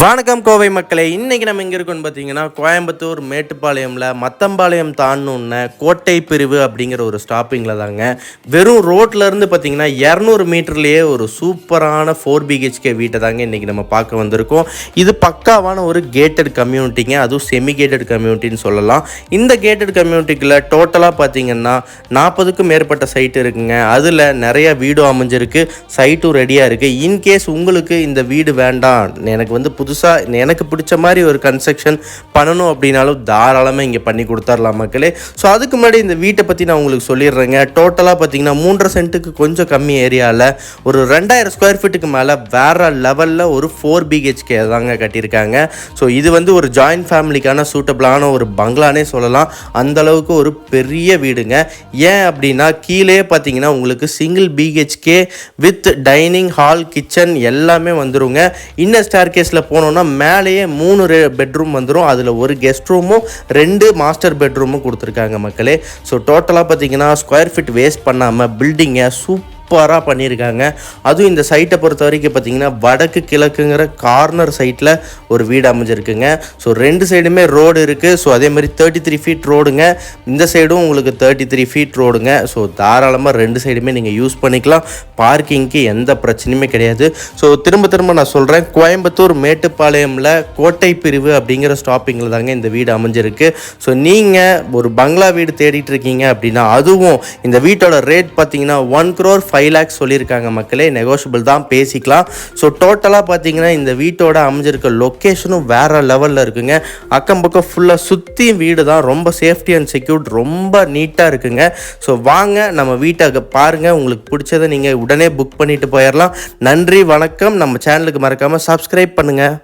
வணக்கம் கோவை மக்களே இன்றைக்கி நம்ம எங்கே இருக்கோம்னு பார்த்தீங்கன்னா கோயம்புத்தூர் மேட்டுப்பாளையம்ல மத்தம்பாளையம் தாண்டணுன்ன கோட்டை பிரிவு அப்படிங்கிற ஒரு ஸ்டாப்பிங்கில் தாங்க. வெறும் ரோட்லேருந்து பார்த்தீங்கன்னா இரநூறு மீட்டர்லேயே ஒரு சூப்பரான ஃபோர் பிஹெச்கே வீட்டை தாங்க இன்னைக்கு நம்ம பார்க்க வந்திருக்கோம். இது பக்காவான ஒரு கேட்டட் கம்யூனிட்டிங்க அதுவும் செமி கேட்டட் கம்யூனிட்டின்னு சொல்லலாம். இந்த கேட்டட் கம்யூனிட்டிக்குள்ள டோட்டலாக பார்த்தீங்கன்னா நாற்பதுக்கும் மேற்பட்ட சைட் இருக்குங்க. அதில் நிறைய வீடும் அமைஞ்சிருக்கு சைட்டும் ரெடியாக இருக்குது இன்கேஸ் உங்களுக்கு இந்த வீடு வேண்டாம் எனக்கு வந்து புதுசாக எனக்கு பிடிச்ச மாதிரி ஒரு கன்ஸ்ட்ரக்ஷன் பண்ணணும் அப்படின்னாலும் தாராளமாக இங்கே பண்ணி கொடுத்துர்லாம் மக்களே. ஸோ அதுக்கு முன்னாடி இந்த வீட்டை பற்றி நான் உங்களுக்கு சொல்லிடுறேங்க. டோட்டலாக பார்த்தீங்கன்னா மூன்றரை சென்ட்டுக்கு கொஞ்சம் கம்மி ஏரியாவில் ஒரு ரெண்டாயிரம் ஸ்கொயர் ஃபீட்டுக்கு மேலே வேறு லெவலில் ஒரு ஃபோர் பிஹெச்கே தாங்க கட்டியிருக்காங்க. ஸோ இது வந்து ஒரு ஜாயின்ட் ஃபேமிலிக்கான சூட்டபிளான ஒரு பங்களானே சொல்லலாம். அந்த அளவுக்கு ஒரு பெரிய வீடுங்க. ஏன் அப்படின்னா கீழே பார்த்தீங்கன்னா உங்களுக்கு single BHK with dining hall kitchen எல்லாமே வந்துருங்க. இன்னும் ஸ்டார்கே கேஸில் போனோம்னா மேலேயே மூணு பெட்ரூம் வந்துடும் அதில் ஒரு கெஸ்ட் ரூமும் ரெண்டு மாஸ்டர் பெட்ரூமும் கொடுத்துருக்காங்க மக்களே. ஸோ டோட்டலாக பார்த்தீங்கன்னா ஸ்கொயர் ஃபீட் வேஸ்ட் பண்ணாமல் பில்டிங்கை சூப்பர் சூப்பராக பண்ணியிருக்காங்க. அதுவும் இந்த சைட்டை பொறுத்த வரைக்கும் பார்த்தீங்கன்னா வடக்கு கிழக்குங்கிற கார்னர் சைட்டில் ஒரு வீடு அமைஞ்சிருக்குங்க. ஸோ ரெண்டு சைடுமே ரோடு இருக்குது ஸோ அதே மாதிரி தேர்ட்டி த்ரீ ஃபீட் ரோடுங்க இந்த சைடும் உங்களுக்கு தேர்ட்டி த்ரீ ஃபீட் ரோடுங்க ஸோ தாராளமாக ரெண்டு சைடுமே நீங்கள் யூஸ் பண்ணிக்கலாம். பார்க்கிங்க்கு எந்த பிரச்சனையுமே கிடையாது. ஸோ திரும்ப திரும்ப நான் சொல்கிறேன் கோயம்புத்தூர் மேட்டுப்பாளையமில் கோட்டை பிரிவு அப்படிங்கிற ஸ்டாப்பிங்கில் தாங்க இந்த வீடு அமைஞ்சிருக்கு. ஸோ நீங்கள் ஒரு பங்களா வீடு தேடிட்டு இருக்கீங்க அப்படின்னா அதுவும் இந்த வீட்டோட ரேட் பார்த்தீங்கன்னா one crore five five lakhs சொல்லியிருக்காங்க மக்களே நெகோஷியபிள் தான் பேசிக்கலாம். ஸோ டோட்டலாக பார்த்தீங்கன்னா இந்த வீட்டோட அமைஞ்சிருக்க லொக்கேஷனும் வேறு லெவலில் இருக்குங்க. அக்கம் பக்கம் ஃபுல்லாக சுற்றி வீடு தான் ரொம்ப சேஃப்டி அண்ட் செக்யூர்ட் ரொம்ப நீட்டாக இருக்குங்க. ஸோ வாங்க நம்ம வீட்டை பாருங்கள் உங்களுக்கு பிடிச்சதை நீங்கள் உடனே புக் பண்ணிட்டு போயிடலாம். நன்றி வணக்கம். நம்ம சேனலுக்கு மறக்காமல் சப்ஸ்கிரைப் பண்ணுங்கள்